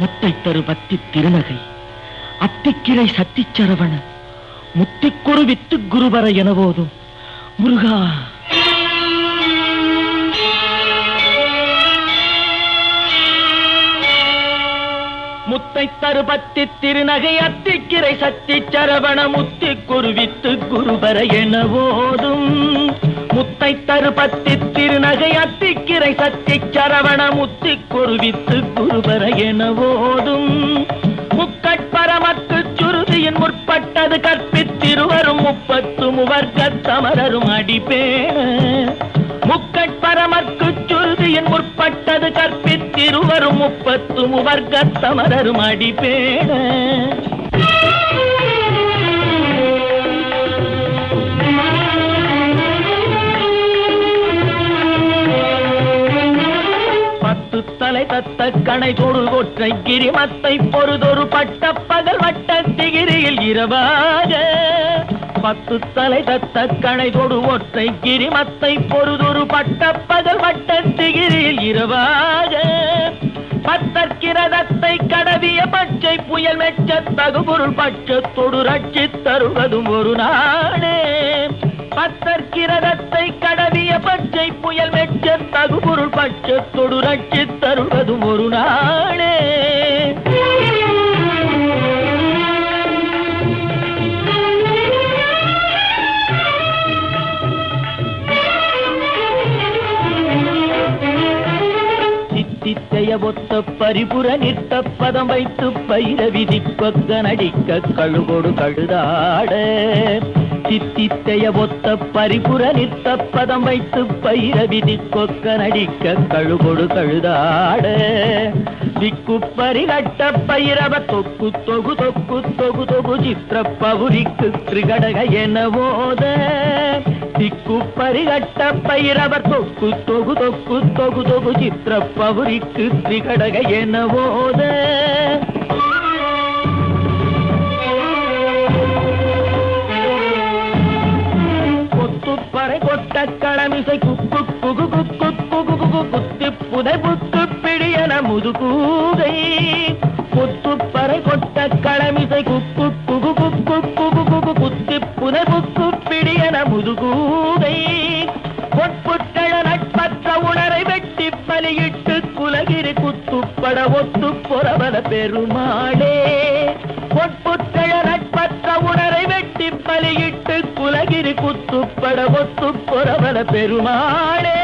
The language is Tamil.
முத்தை தரு பத்தி திருநகை. அத்திக்கிளை சத்திச்சரவண முத்திக்குரு வித்து குருவர என போதும் முருகா. முத்தை தருபத்தி திருநகை அத்திக்கிரை சத்தி சரவண முத்தி குருவித்து குருபர என போதும் முத்தை தருபத்தி திருநகை அத்திக்கிரை சத்தி சரவண முத்தி குருவித்து குருபர என ஓதும் முக்கட்பரமக்கு சுருதியின் முற்பட்டது கற்பித்திருவரும் முப்பத்து முவர்க்கத் தமரரும் அடிப்பேன முக்கட்பரமற்கு சுருதியின் முற்பட்டது கற்பித்திருவரும் முப்பத்து முவர்க்கத் தமரரும் தலை தத்த கணை தொடு ஒற்றை கிரிமத்தை பொறுதொரு பட்ட பகல் வட்ட திகிரியில் இரவாக. பத்து தலை தத்த கணை தொடு ஒற்றை கிரிமத்தை பொறுதொரு பட்ட பகல் வட்ட திகிரியில் இரவாக. பத்தற்கிரதத்தை கடவிய பச்சை புயல் மெச்ச தகுபொருள் பட்சத்தொடு ரட்சி தருவதும் ஒரு நாடே. பத்தற்கிரதத்தை பட்சத்தொடு ரட்சி தருவதும் ஒரு நாளே. சித்தித்தைய ஒத்த பரிபுர நிற்க பதம் வைத்து பயிர விதிப்பக்க நடிக்க கழுகொடு கழுதாட. சித்தித்தைய ஒத்த பரிபுர நித்த பதம் வைத்து பயிர விதி கொக்க நடிக்க கழுகொடு கழுதாட. திக்கு பரிகட்ட பைரவ தொக்கு தொகு தொக்கு தொகு தொகு சித்திர பவுரிக்கு திரிகடக என போத திக்கு பரிகட்ட பைரவர் தொக்கு தொகு தொக்கு தொகு தொகு சித்திர பவுரிக்கு திரிகடக என போத களமிசை குப்பு குகு குக்கு குகு குகு குத்து புதை புத்து பிடியன முதுகூகை. கொத்துப்பறை கொட்ட களமிசை குக்கு குகு குக்கு குகு குகு குத்து புதை புக்கு பிடியன முதுகூகை. பொற்புட்டழ நட்பற்ற உணரை வெட்டி பலியிட்டு குலகிரி குத்துப்பட ஒத்து பொறவன பெருமாளே. பலியிட்டு குலகிரி குத்துப்பட ஒத்து பொறவல பெருமாளே